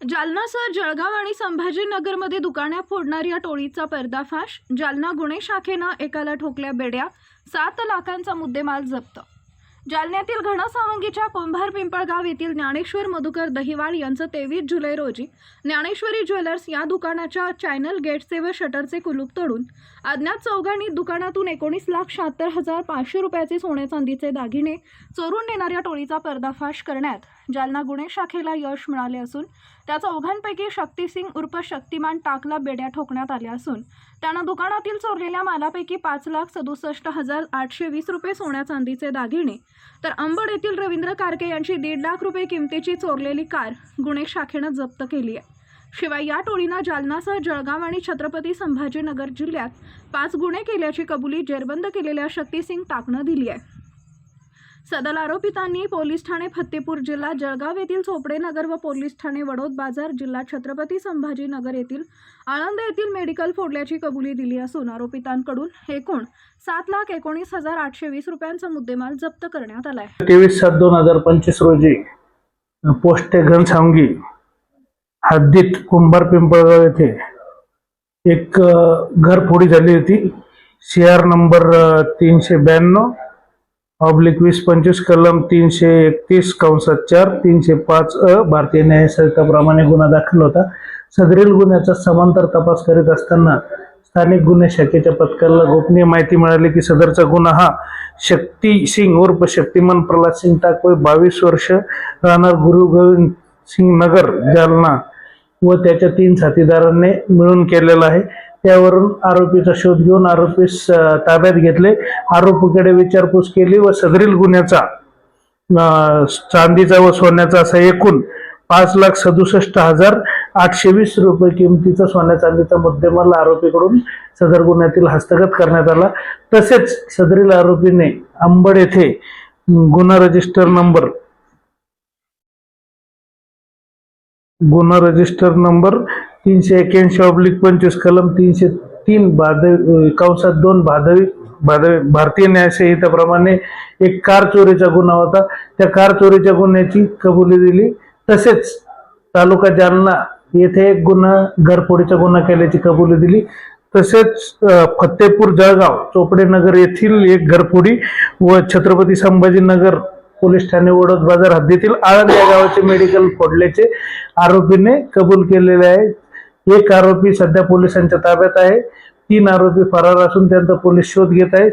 जालनासह जळगाव आणि संभाजीनगरमध्ये दुकाने फोडणाऱ्या टोळीचा पर्दाफाश जालना गुन्हे शाखेनं एकाला ठोकल्या बेड्या सात लाखांचा मुद्देमाल जप्त जालन्यातील घनसावंगीच्या कुंभार पिंपळगाव येथील ज्ञानेश्वर मधुकर दहिवाळ यांचं तेवीस जुलै रोजी ज्ञानेश्वरी ज्वेलर्स या दुकानाच्या चॅनल गेटचे व शटरचे कुलूप तोडून अज्ञात चौघांनी दुकानातून एकोणीस लाख शहात्तर हजार पाचशे रुपयाचे सोने चांदीचे दागिने चोरून नेणाऱ्या टोळीचा पर्दाफाश करण्यात जालना गुन्हे शाखेला यश मिळाले असून त्या चौघांपैकी शक्तिसिंग उर्फ शक्तिमान टाकला बेड्या ठोकण्यात आल्या असून त्यानं दुकानातील चोरलेल्या मालापैकी पाच लाख सदुसष्ट हजार आठशे वीस रुपये सोन्या चांदीचे दागिने तर अंबड येथील रवींद्र कारके यांची दीड लाख रुपये किमतीची चोरलेली कार गुन्हे शाखेनं जप्त केली आहे. शिवाय या टोळीनं जालनासह जळगाव आणि छत्रपती संभाजीनगर जिल्ह्यात पाच गुन्हे केल्याची कबुली जेरबंद केलेल्या शक्तिसिंग ताकनं दिली आहे. सदर आरोपितांनी पोलीस ठाणे फत्तेपूर जिल्हा जळगाव येथील चोपडे नगर व पोलीस ठाणे वडोद बाजार जिल्हा छत्रपती संभाजीनगर येथील आळंद येथील मेडिकल फोडल्याची कबुली दिली असून आरोपितांकडून एकूण सात लाख एकोणीस हजार आठशे वीस रुपयांचा मुद्देमाल जप्त करण्यात आला आहे तेवीस सात दोन हजार पंचवीस रोजी पोस्ट घनसावंगी हद्दीत कुंभार पिंपळगाव येथे एक घर घरफोडी झाली होती. सी आर नंबर तीनशे ब्याण्णव ऑब्लिक वीस पंचवीस कलम तीनशे एकतीस कंसात चार तीनशे पाच अ भारतीय न्यायसंहिताप्रमाणे गुन्हा दाखल होता. सदरील गुन्ह्याचा समांतर तपास करीत असताना स्थानिक गुन्हे शाखेच्या पथकाला गोपनीय माहिती मिळाली की सदरचा गुन्हा हा शक्ती सिंग उर्फ शक्तिमान प्रल्हाद सिंग टाकवे बावीस वर्ष राहणार गुरु गोविंद सिंग नगर जालना. व त्याच्या तीन साथीदारांनी मिळून केलेला आहे. त्यावरून आरोपीचा शोध घेऊन आरोपीस ताब्यात घेतले. आरोपीकडे विचारपूस केली व सदरील गुन्ह्याचा चांदीचा व सोन्याचा असा एकूण पाच लाख सदुसष्ट हजार आठशे वीस रुपये किमतीचा सोन्या चांदीचा मुद्देमाल आरोपीकडून सदर गुन्ह्यातील हस्तगत करण्यात आला. तसेच सदरील आरोपीने अंबड येथे गुन्हा रजिस्टर नंबर गुन्हा रजिस्टर नंबर तीनशे एक्याऐंशी ऑब्लिक पंचवीस कलम तीनशे तीन भादवी कंसात दोन भादवी भादवी भारतीय न्यायसंहितेप्रमाणे एक कार चोरीचा गुन्हा होता. त्या कार चोरीच्या गुन्ह्याची कबुली दिली. तसेच तालुका जालना येथे एक गुन्हा घरफोडीचा गुन्हा केल्याची कबुली दिली. तसेच फतेपूर जळगाव चोपडे नगर येथील एक घरफोडी व छत्रपती संभाजीनगर पोलीस ठाणे वडोद बाजार हद्दीतील आळंद या गावाचे मेडिकल फोडल्याचे आरोपीने कबूल केलेले आहे एक आरोपी सध्या पोलिसांच्या ताब्यात आहे. तीन आरोपी फरार असून त्यांचा पोलीस शोध घेत आहे